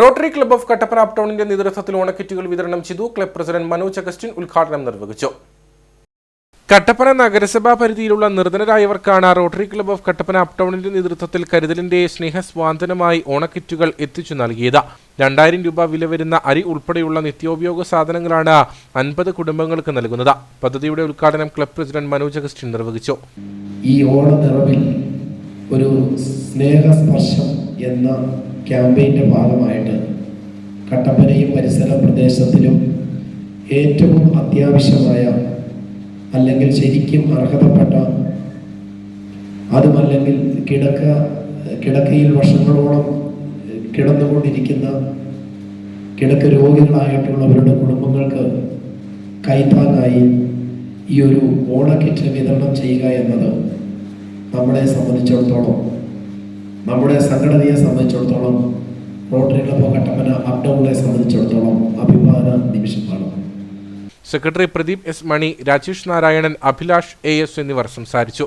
Rotary club of Kattappana അപ്ടൗണിന്റെ നേതൃത്വത്തിൽ ഓണക്കിറ്റുകൾ വിതരണം ചെയ്തു ക്ലബ് പ്രസിഡന്റ് മനോജ് അഗസ്റ്റിൻ ഉദ്ഘാടനം നിർവഹിച്ചു. കട്ടപ്പന നഗരസഭാ പരിധിയിലുള്ള നിർധനരായവർക്കാണ് റോട്ടറി ക്ലബ്ബ് ഓഫ് കട്ടപ്പന അപ്ടൗണിന്റെ നേതൃത്വത്തിൽ കരുതലിന്റെ സ്നേഹസ്വാന്തനമായി ഓണക്കിറ്റുകൾ എത്തിച്ചു നൽകിയത്. രണ്ടായിരം രൂപ വില വരുന്ന അരി ഉൾപ്പെടെയുള്ള നിത്യോപയോഗ സാധനങ്ങളാണ് അൻപത് കുടുംബങ്ങൾക്ക് നൽകുന്നത്. പദ്ധതിയുടെ ഉദ്ഘാടനം ക്ലബ് പ്രസിഡന്റ് മനോജ് അഗസ്റ്റിൻ നിർവഹിച്ചു. ഈ ഓണനിറവിൽ ഒരു സ്നേഹസ്പർശം എന്ന ക്യാമ്പയിന്റെ ഭാഗമായിട്ട് കട്ടപ്പനയും പരിസര പ്രദേശത്തിലും ഏറ്റവും അത്യാവശ്യമായ അല്ലെങ്കിൽ ശരിക്കും അർഹതപ്പെട്ട അതുമല്ലെങ്കിൽ കിടക്ക കിടക്കയിൽ വർഷങ്ങളോളം കിടന്നുകൊണ്ടിരിക്കുന്ന കിടക്ക രോഗികളായിട്ടുള്ളവരുടെ കുടുംബങ്ങൾക്ക് കൈത്താങ്ങായി ഈ ഒരു ഓണക്കിറ്റ് വിതരണം ചെയ്യുക എന്നത് നമ്മളെ സംബന്ധിച്ചിടത്തോളം നമ്മുടെ സംഘടനയെ സംബന്ധിച്ചിടത്തോളം റോട്ടറി ക്ലബ് കട്ടപ്പന അപ്ഡൗണിനെ സംബന്ധിച്ചിടത്തോളം അഭിമാന നിമിഷമാണ്. Secretary Pradeep S Mani Rajesh Narayanan Abhilash A S എന്നിവർ സംസാരിച്ചു.